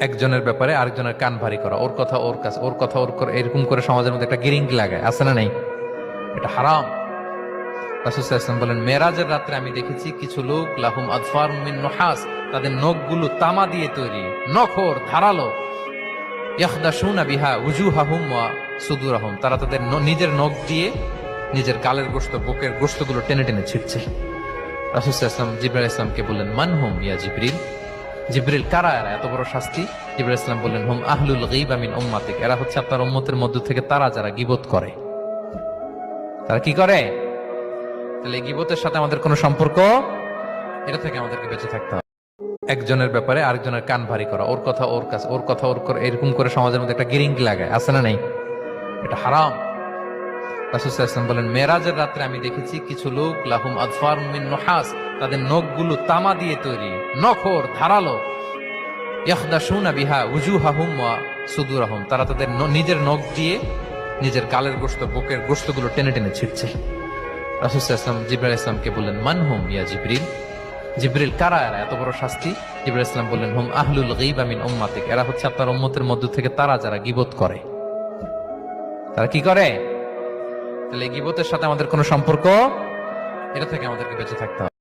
একজনের ব্যাপারে আরেকজনের কান ভারী করা, ওর কথা ওর কাছে, ওর কথা ওর করে, এরকম করে সমাজের মধ্যে একটা গিরিঙ্গি লাগায়, আছে না নেই? এটা হারাম। রাসুসাল্লাম বলেন মেরাজের রাত্রে আমি দেখেছি কিছু লোক, লাহুম আদফার মিন তাদের নখগুলো তামা দিয়ে তৈরি, নখর, ধারালো। ইয়াখদাশুনা বিহা উজুহাহুম ওয়া সুদুরাহুম, তারা তাদের নিজের নখ দিয়ে নিজের গালের গোশত বুকের গোশতগুলো টেনে টেনে ছিটছে। রাসুসাল্লাম জিব্রাইল ইসলামকে বললেন, মান হুম ইয়া জিবরিল? জিবরিল, কারা এরা? এত বড় শাস্তি? জিবরাইল ইসলাম বললেন, হুম, আহলুল গীব আমিন উম্মাতিক। এরা হচ্ছে আপনার উম্মতের মধ্য থেকে তারা যারা গিবত করে। তারা কি করে? তাহলে গিবতের সাথে আমাদের কোনো সম্পর্ক? এটা থেকে আমাদেরকে বেঁচে থাকতে হবে। একজনের ব্যাপারে আরেকজনের কান ভারী করা, ওর কথা ওর কাছে, ওর কথা ওর করে, এরকম করে সমাজের মধ্যে একটা গিরিঙ্গি লাগায়, আছে না নেই? এটা হারাম। রাসুসাল্লাম বলেন, মেরাজের রাত্রে আমি দেখেছি কিছু লোক, লাহুম আদফার মিন নহাস, তাদের নখগুলো তামা দিয়ে তৈরি। নখর ধারালো। ইয়াখদাশুনা বিহা উজুহাহুম ওয়া সুদুরাহুম। তারা তাদের নিজের নখ দিয়ে নিজের গালের গোশত, বুকের গোশতগুলো টেনে টেনে ছিটছে রাসুসাল্লাম জিব্রাইল ইসলামকে বললেন, মান হুম ইয়া জিবরিল? জিবরিল, কারা এরা? এত বড় শাস্তি? জিব্রাইল ইসলাম বললেন, হুম আহলুল গীব আমিন উম্মাতিক। এরা হচ্ছে আপনার উম্মতের মধ্য থেকে তারা যারা গিবত করে। তারা কি করে? তাহলে গিবতের সাথে আমাদের কোনো সম্পর্ক? এটা থেকে আমাদেরকে বেঁচে থাকতে হবে।